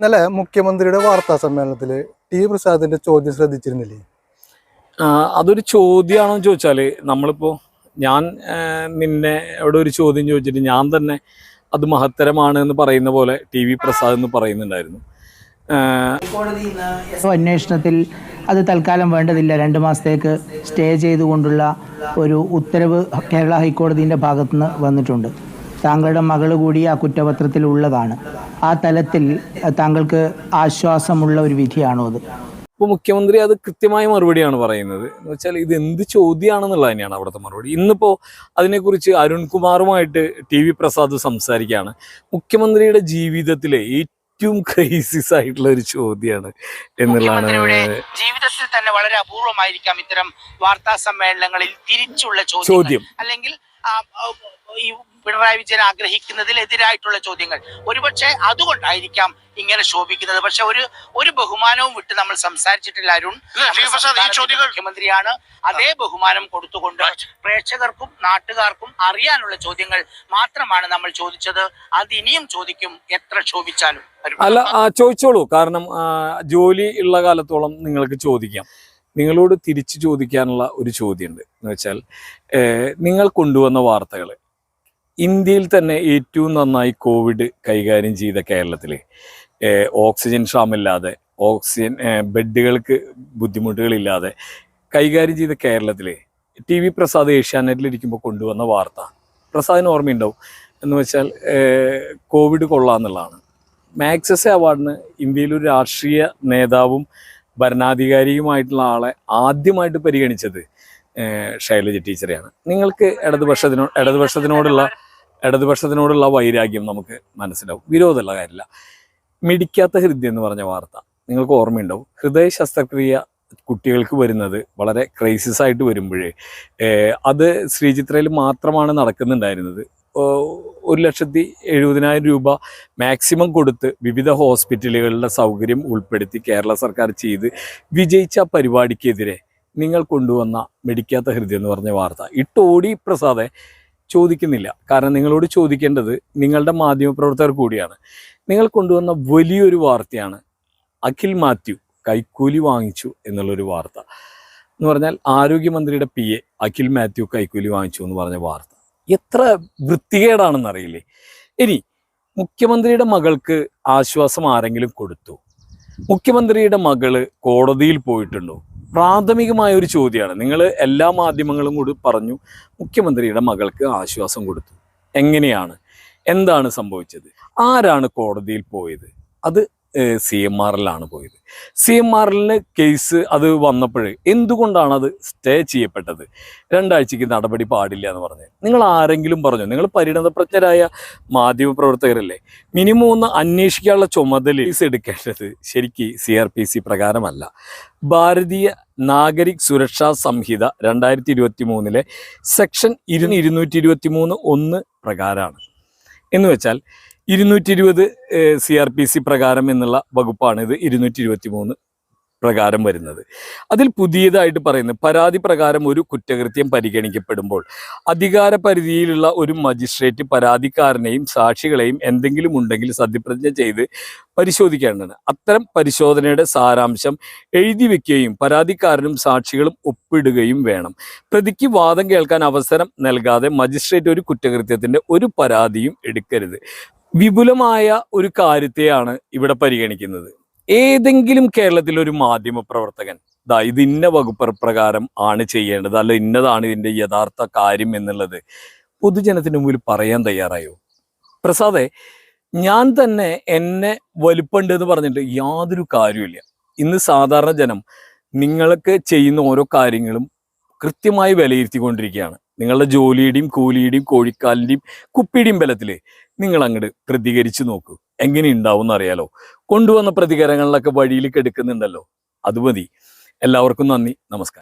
ഇന്നലെ മുഖ്യമന്ത്രിയുടെ വാർത്താ സമ്മേളനത്തിൽ ടി പ്രസാദിന്റെ ചോദ്യം ശ്രദ്ധിച്ചിരുന്നില്ലേ? അതൊരു ചോദ്യമാണോ ചോദിച്ചാൽ നമ്മളിപ്പോ ഞാൻ നിന്നെ അവിടെ ഒരു ചോദ്യം ചോദിച്ചിട്ട് ഞാൻ തന്നെ അത് മഹത്തരമാണ് എന്ന് പറയുന്ന പോലെ ടി വി പ്രസാദ് എന്ന് പറയുന്നുണ്ടായിരുന്നു. അന്വേഷണത്തിൽ അത് തൽക്കാലം വേണ്ടതില്ല. രണ്ട് മാസത്തേക്ക് സ്റ്റേ ചെയ്തുകൊണ്ടുള്ള ഒരു ഉത്തരവ് കേരള ഹൈക്കോടതിയുടെ ഭാഗത്തുനിന്ന് വന്നിട്ടുണ്ട്. താങ്കളുടെ മകൾ കൂടി ആ കുറ്റപത്രത്തിൽ ഉള്ളതാണ്. ആ തലത്തിൽ താങ്കൾക്ക് ആശ്വാസമുള്ള ഒരു വിധിയാണോ അത്? ഇപ്പോൾ മുഖ്യമന്ത്രി അത് കൃത്യമായ മറുപടിയാണ് പറയുന്നത്. എന്ന് വെച്ചാൽ ഇത് എന്ത് ചോദ്യമാണെന്നുള്ളത് തന്നെയാണ് അവിടുത്തെ മറുപടി. ഇന്നിപ്പോൾ അതിനെക്കുറിച്ച് അരുൺകുമാറുമായിട്ട് ടി വി പ്രസാദ് സംസാരിക്കുകയാണ്. മുഖ്യമന്ത്രിയുടെ ജീവിതത്തിലെ ഏറ്റവും ക്രൈസിസ് ആയിട്ടുള്ള ഒരു ചോദ്യമാണ് എന്നുള്ളതാണ് ജീവിതത്തിൽ തന്നെ വളരെ അപൂർവമായിരിക്കാം ഇത്തരം വാർത്താ സമ്മേളനങ്ങളിൽ തിരിച്ചുള്ള ചോദ്യം ചോദ്യം. അല്ലെങ്കിൽ ഈ പിണറായി വിജയൻ ആഗ്രഹിക്കുന്നതിൽ എതിരായിട്ടുള്ള ചോദ്യങ്ങൾ. ഒരുപക്ഷെ അതുകൊണ്ടായിരിക്കാം ഇങ്ങനെ ശോഭിക്കുന്നത്. പക്ഷെ ഒരു ഒരു ബഹുമാനവും വിട്ട് നമ്മൾ സംസാരിച്ചിട്ടില്ല അരുൺ. മുഖ്യമന്ത്രിയാണ്. അതേ ബഹുമാനം കൊടുത്തുകൊണ്ട് പ്രേക്ഷകർക്കും നാട്ടുകാർക്കും അറിയാനുള്ള ചോദ്യങ്ങൾ മാത്രമാണ് നമ്മൾ ചോദിച്ചത്. അത് ഇനിയും ചോദിക്കും എത്ര ശോഭിച്ചാലും. അല്ല ചോദിച്ചോളൂ. കാരണം ജോലി ഉള്ള കാലത്തോളം നിങ്ങൾക്ക് ചോദിക്കാം. നിങ്ങളോട് തിരിച്ചു ചോദിക്കാനുള്ള ഒരു ചോദ്യമുണ്ട്. എന്ന് വെച്ചാൽ നിങ്ങൾ കൊണ്ടുവന്ന വാർത്തകൾ ഇന്ത്യയിൽ തന്നെ ഏറ്റവും നന്നായി കോവിഡ് കൈകാര്യം ചെയ്ത കേരളത്തിൽ ഓക്സിജൻ ക്ഷാമില്ലാതെ ഓക്സിജൻ ബെഡുകൾക്ക് ബുദ്ധിമുട്ടുകളില്ലാതെ കൈകാര്യം ചെയ്ത കേരളത്തിൽ ടി വി പ്രസാദ് ഏഷ്യാനെറ്റിലിരിക്കുമ്പോൾ കൊണ്ടുവന്ന വാർത്ത പ്രസാദിന് ഓർമ്മയുണ്ടാവും. എന്ന് വെച്ചാൽ കോവിഡ് കൊള്ളാന്നുള്ളതാണ്. മാക്സസ് അവാർഡിന് ഇന്ത്യയിലൊരു രാഷ്ട്രീയ നേതാവും ഭരണാധികാരിയുമായിട്ടുള്ള ആളെ ആദ്യമായിട്ട് പരിഗണിച്ചത് ശൈലജ ടീച്ചറെയാണ്. നിങ്ങൾക്ക് ഇടതുപക്ഷത്തിനോ ഇടതുപക്ഷത്തിനോടുള്ള ഇടതുപക്ഷത്തിനോടുള്ള വൈരാഗ്യം നമുക്ക് മനസ്സിലാവും. വിരോധമുള്ള കാര്യമില്ല. മിടിക്കാത്ത ഹൃദയം എന്ന് പറഞ്ഞ വാർത്ത. നിങ്ങൾക്ക് ഓർമ്മയുണ്ടാവും. ഹൃദയ ശസ്ത്രക്രിയ കുട്ടികൾക്ക് വരുന്നത് വളരെ ക്രൈസിസ് ആയിട്ട് വരുമ്പോഴേ അത് ശ്രീചിത്രയിൽ മാത്രമാണ് നടക്കുന്നുണ്ടായിരുന്നത്. ഒരു ലക്ഷത്തി എഴുപതിനായിരം രൂപ മാക്സിമം കൊടുത്ത് വിവിധ ഹോസ്പിറ്റലുകളുടെ സൗകര്യം ഉൾപ്പെടുത്തി കേരള സർക്കാർ ചെയ്ത് വിജയിച്ച പരിപാടിക്കെതിരെ നിങ്ങൾ കൊണ്ടുവന്ന മെഡിക്കാത്ത ഹൃദയം എന്ന് പറഞ്ഞ വാർത്ത. ഇട്ടോടി പ്രസാദെ ചോദിക്കുന്നില്ല. കാരണം നിങ്ങളോട് ചോദിക്കേണ്ടത് നിങ്ങളുടെ മാധ്യമപ്രവർത്തകർ കൂടിയാണ്. നിങ്ങൾ കൊണ്ടുവന്ന വലിയൊരു വാർത്തയാണ് അഖിൽ മാത്യു കൈക്കൂലി വാങ്ങിച്ചു എന്നുള്ളൊരു വാർത്ത. എന്ന് പറഞ്ഞാൽ ആരോഗ്യമന്ത്രിയുടെ പി എ അഖിൽ മാത്യു കൈക്കൂലി വാങ്ങിച്ചു എന്ന് പറഞ്ഞ വാർത്ത. എത്ര വൃത്തികേടാണെന്ന് അറിയില്ലേ ഇനി മുഖ്യമന്ത്രിയുടെ മകൾക്ക് ആശ്വാസം ആരെങ്കിലും കൊടുത്തു? മുഖ്യമന്ത്രിയുടെ മകൾ കോടതിയിൽ പോയിട്ടുണ്ടോ? പ്രാഥമികമായ ഒരു ചോദ്യമാണ്. നിങ്ങൾ എല്ലാ മാധ്യമങ്ങളും കൂടി പറഞ്ഞു മുഖ്യമന്ത്രിയുടെ മകൾക്ക് ആശ്വാസം കൊടുത്തു. എങ്ങനെയാണ്? എന്താണ് സംഭവിച്ചത്? ആരാണ് കോടതിയിൽ പോയത്? അത് സി എം ആറിലാണ് പോയത്. സി എം ആറിലെ കേസ് അത് വന്നപ്പോൾ എന്തുകൊണ്ടാണ് അത് സ്റ്റേ ചെയ്യപ്പെട്ടത്? രണ്ടാഴ്ചക്ക് നടപടി പാടില്ല എന്ന് പറഞ്ഞ്. നിങ്ങൾ ആരെങ്കിലും പറഞ്ഞു? നിങ്ങൾ പരിണതപ്രജ്ഞരായ മാധ്യമപ്രവർത്തകരല്ലേ? മിനിമം ഒന്ന് അന്വേഷിക്കാനുള്ള ചുമതല കേസ് എടുക്കേണ്ടത് ശരിക്ക് സി ആർ പി സി പ്രകാരമല്ല. ഭാരതീയ നാഗരിക് സുരക്ഷാ സംഹിത രണ്ടായിരത്തി ഇരുപത്തി മൂന്നിലെ സെക്ഷൻ ഇരു ഇരുന്നൂറ്റി ഇരുപത്തി മൂന്ന് ഒന്ന് പ്രകാരമാണ്. എന്ന് വെച്ചാൽ ഇരുന്നൂറ്റി ഇരുപത് സി ആർ പി സി പ്രകാരം എന്നുള്ള വകുപ്പാണ് ഇത് ഇരുന്നൂറ്റി ഇരുപത്തി മൂന്ന് പ്രകാരം വരുന്നത്. അതിൽ പുതിയതായിട്ട് പറയുന്നത് പരാതി പ്രകാരം ഒരു കുറ്റകൃത്യം പരിഗണിക്കപ്പെടുമ്പോൾ അധികാര പരിധിയിലുള്ള ഒരു മജിസ്ട്രേറ്റ് പരാതിക്കാരനെയും സാക്ഷികളെയും എന്തെങ്കിലും ഉണ്ടെങ്കിൽ സത്യപ്രതിജ്ഞ ചെയ്ത് പരിശോധിക്കേണ്ടതാണ്. അത്തരം പരിശോധനയുടെ സാരാംശം എഴുതി വെക്കുകയും പരാതിക്കാരനും സാക്ഷികളും ഒപ്പിടുകയും വേണം. പ്രതിക്ക് വാദം കേൾക്കാൻ അവസരം നൽകാതെ മജിസ്ട്രേറ്റ് ഒരു കുറ്റകൃത്യത്തിന്റെ ഒരു പരാതിയും എടുക്കരുത്. വിപുലമായ ഒരു കാര്യത്തെയാണ് ഇവിടെ പരിഗണിക്കുന്നത്. ഏതെങ്കിലും കേരളത്തിലെ ഒരു മാധ്യമ പ്രവർത്തകൻ ദാ ഇത് ഇന്ന വകുപ്പ് പ്രകാരം ആണ് ചെയ്യേണ്ടത് അല്ല ഇന്നതാണ് ഇതിന്റെ യഥാർത്ഥ കാര്യം എന്നുള്ളത് പൊതുജനത്തിന് മുമ്പിൽ പറയാൻ തയ്യാറായോ? പ്രസാദെ ഞാൻ തന്നെ എന്നെ വലുപ്പുണ്ട് എന്ന് പറഞ്ഞിട്ട് യാതൊരു കാര്യമില്ല ഇന്ന് സാധാരണ ജനം നിങ്ങൾക്ക് ചെയ്യുന്ന ഓരോ കാര്യങ്ങളും കൃത്യമായി വിലയിരുത്തിക്കൊണ്ടിരിക്കുകയാണ്. നിങ്ങളുടെ ജോലിയുടെയും കൂലിയുടെയും കോഴിക്കാലിന്റെയും കുപ്പിയുടെയും ബലത്തിൽ നിങ്ങൾ അങ്ങോട്ട് പ്രതികരിച്ചു നോക്കൂ. എങ്ങനെ ഉണ്ടാവും എന്നറിയാലോ കൊണ്ടുവന്ന പ്രതികരണങ്ങളിലൊക്കെ വഴിയിൽ കെടുക്കുന്നുണ്ടല്ലോ. അത് മതി. എല്ലാവർക്കും നന്ദി. നമസ്കാരം.